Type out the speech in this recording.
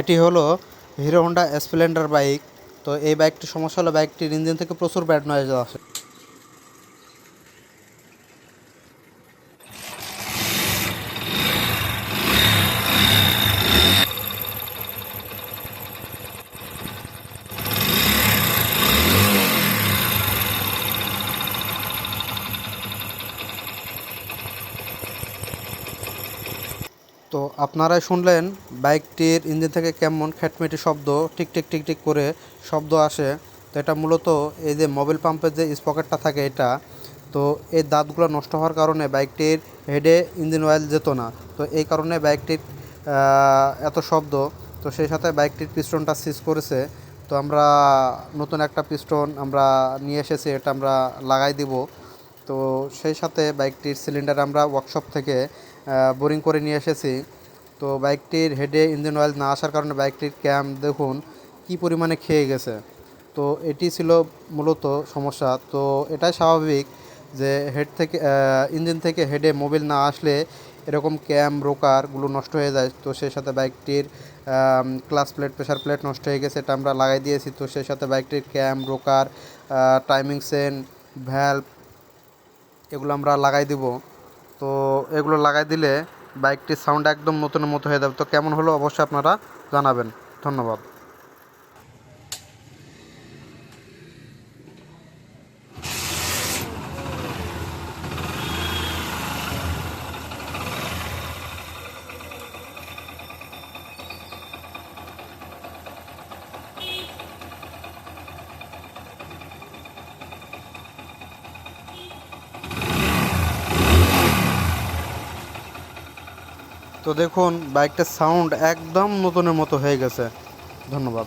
এটি হলো hero Honda Splendor bike. তো এই বাইকটি সমস্যা হলো বাইকটির ইঞ্জিন থেকে প্রচুর ব্যাড নয়েজ আসে। তো আপনারাই শুনলেন, বাইকটির ইঞ্জিন থেকে কেমন খ্যাটমেটি শব্দ, টিক টিক টিক টিক করে শব্দ আসে। তো এটা মূলত এই যে মোবিল পাম্পের যে স্পকেটটা থাকে এটা, তো এই দাঁতগুলো নষ্ট হওয়ার কারণে বাইকটির হেডে ইঞ্জিন অয়েল যেত না। তো এই কারণে বাইকটির এত শব্দ, তো সেই সাথে বাইকটির পিস্টনটা সিজ করেছে। তো আমরা নতুন একটা পিস্টন আমরা নিয়ে এসেছি, এটা আমরা লাগাই দিব। তো সেই সাথে বাইকটির সিলিন্ডার আমরা ওয়ার্কশপ থেকে বোরিং করে নিয়ে এসেছি। তো বাইকটির হেডে ইঞ্জিন অয়েল না আসার কারণে বাইকটির ক্যাম দেখুন কি পরিমাণে খেয়ে গেছে। তো এটি ছিল মূলত সমস্যা। তো এটাই স্বাভাবিক যে হেড থেকে ইঞ্জিন থেকে হেডে মোবিল না আসলে এরকম ক্যাম রোকারগুলো নষ্ট হয়ে যায়। তো সেই সাথে বাইকটির ক্লাস প্লেট প্রেশার প্লেট নষ্ট হয়ে গেছে, এটা আমরা লাগাই দিয়েছি। তো সেই সাথে বাইকটির cam rocker timing chain valve এগুলো আমরা লাগাই দিব। তো এগুলো লাগাই দিলে বাইকটির সাউন্ড একদম নতুনের মতো হয়ে যাবে। তো কেমন হলো অবশ্যই আপনারা জানাবেন। ধন্যবাদ। তো দেখুন বাইকটার সাউন্ড একদম নতুনের মতো হয়ে গেছে। ধন্যবাদ।